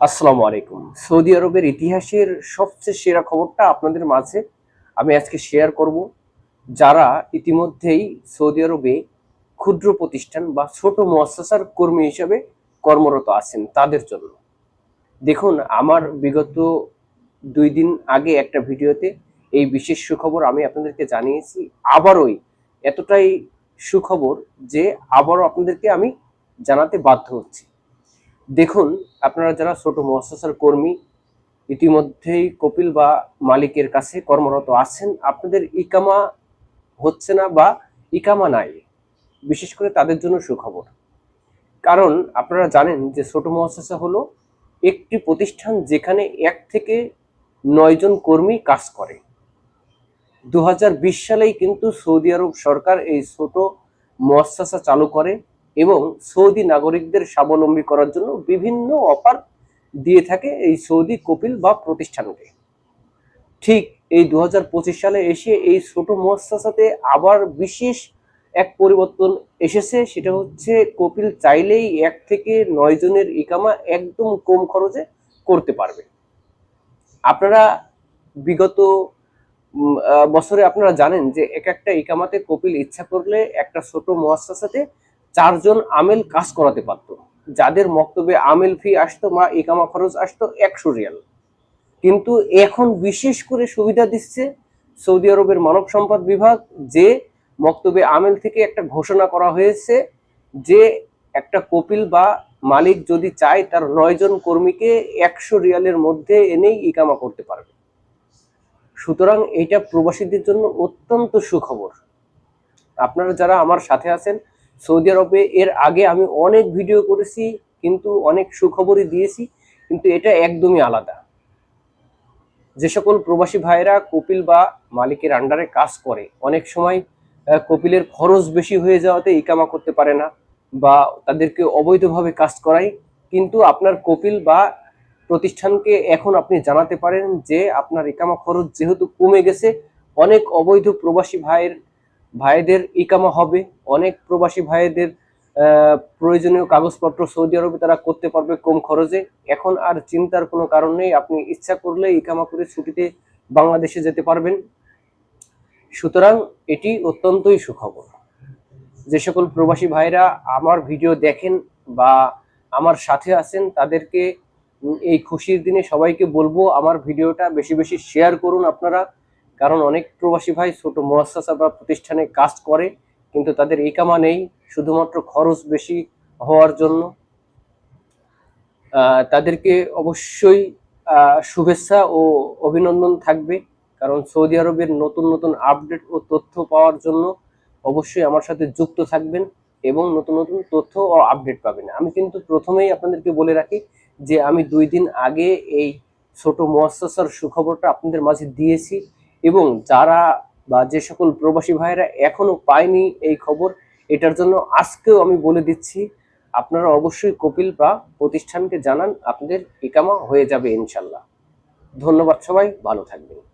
আসসালামু আলাইকুম। সৌদি আরবের ইতিহাসের সবচেয়ে সেরা খবরটা আপনাদের মাঝে আমি আজকে শেয়ার করব, যারা ইতিমধ্যেই সৌদি আরবে ক্ষুদ্র প্রতিষ্ঠান বা ছোট মহাসার কর্মী হিসেবে কর্মরত আছেন তাদের জন্য। দেখুন, আমার বিগত দুই দিন আগে একটা ভিডিওতে এই বিশেষ সুখবর আমি আপনাদেরকে জানিয়েছি। আবারই এতটাই সুখবর যে আবারও আপনাদেরকে আমি জানাতে বাধ্য হচ্ছি। দেখুন, আপনারা যারা ছোট মহাসার কর্মী, ইতিমধ্যেই কপিল বা মালিকের কাছে কর্মরত আছেন, আপনাদের ইকামা হচ্ছে না বা ইকামা নাই। বিশেষ করে তাদের জন্য সুখবর। কারণ আপনারা জানেন যে ছোট মহাসাসা হলো একটি প্রতিষ্ঠান যেখানে এক থেকে নয়জন কর্মী কাজ করে। দু হাজার বিশ সালেই কিন্তু সৌদি আরব সরকার এই ছোট মহাসাসা চালু করে। এবং সৌদি নাগরিকদের স্বাবলম্বী করার জন্য বিভিন্ন অফার দিয়ে থাকে এই সৌদি কপিল বা প্রতিষ্ঠানকে। ঠিক এই দু হাজার পঁচিশ সালে এসে এই ছোট মহাসাতে আবার বিশেষ এক পরিবর্তন এসেছে, সেটা হচ্ছে কপিল চাইলেই এক থেকে নয় জনের ইকামা একদম কম খরচে করতে পারবে। আপনারা বিগত বছরে আপনারা জানেন যে এক একটা ইকামাতে কপিল ইচ্ছা করলে একটা ছোট মহাসাতে চারজন আমেল কাজ করাতে পারতো। যাদের মক্তবে আমেল ফি আসতো, মা ইকামা খরচ আসতো একশো রিয়াল। কিন্তু এখন বিশেষ করে সুবিধা দিচ্ছে সৌদি আরবের মানব সম্পদ বিভাগ, যে মক্তবে আমেল থেকে একটা ঘোষণা করা হয়েছে যে একটা কপিল বা মালিক যদি চায় তার নয়জন কর্মীকে একশো রিয়ালের মধ্যে এনেই ইকামা করতে পারবে। সুতরাং এটা প্রবাসীদের জন্য অত্যন্ত সুখবর। আপনারা যারা আমার সাথে আছেন সৌদি আরবে এর আগে আমি অনেক ভিডিও করেছি, কিন্তু অনেক সুখবরই দিয়েছি, কিন্তু এটা একদমই আলাদা। যে সকল প্রবাসী ভাইরা কপিল বা মালিকের আন্ডারে কাজ করে, অনেক সময় কপিলের খরচ বেশি হয়ে যাওয়াতে ইকামা করতে পারে না বা তাদেরকে অবৈধভাবে কাজ করায়, কিন্তু আপনার কপিল বা প্রতিষ্ঠানকে এখন আপনি জানাতে পারেন যে আপনার ইকামা খরচ যেহেতু কমে গেছে, অনেক অবৈধ প্রবাসী ভাইয়ের ভাইদের ইকামা হবে। অনেক প্রবাসী ভাইদের প্রয়োজনীয় কাগজপত্র সৌদি আরবে তারা করতে পারবে কম খরচে। এখন আর চিন্তার কোনো কারণ নেই, আপনি ইচ্ছা করলে ইকামা করে ছুটিতে বাংলাদেশে যেতে পারবেন। সুতরাং এটি অত্যন্তই সুখবর। যে সকল প্রবাসী ভাইরা আমার ভিডিও দেখেন বা আমার সাথে আছেন, তাদেরকে এই খুশির দিনে সবাইকে বলব, আমার ভিডিওটা বেশি বেশি শেয়ার করুন আপনারা। কারণ অনেক প্রবাসী ভাই ছোট মহাসাসা বা প্রতিষ্ঠানে কাজ করে, কিন্তু তাদের ইকামা নেই, শুধুমাত্র খরচ বেশি হওয়ার জন্য। তাদেরকে অবশ্যই শুভেচ্ছা ও অভিনন্দন থাকবে, কারণ সৌদি আরবের নতুন নতুন আপডেট ও তথ্য পাওয়ার জন্য অবশ্যই আমার সাথে যুক্ত থাকবেন এবং নতুন নতুন তথ্য ও আপডেট পাবেন। আমি কিন্তু প্রথমেই আপনাদেরকে বলে রাখি যে, আমি দুই দিন আগে এই ছোট মহাসার সুখবরটা আপনাদের মাঝে দিয়েছি। এবং যারা বা যে সকল প্রবাসী ভাইয়েরা এখনও পায়নি এই খবর, এটার জন্য আজকেও আমি বলে দিচ্ছি, আপনারা অবশ্যই কপিল বা প্রতিষ্ঠানকে জানান, আপনাদের ইকামা হয়ে যাবে ইনশাল্লাহ। ধন্যবাদ সবাই, ভালো থাকবেন।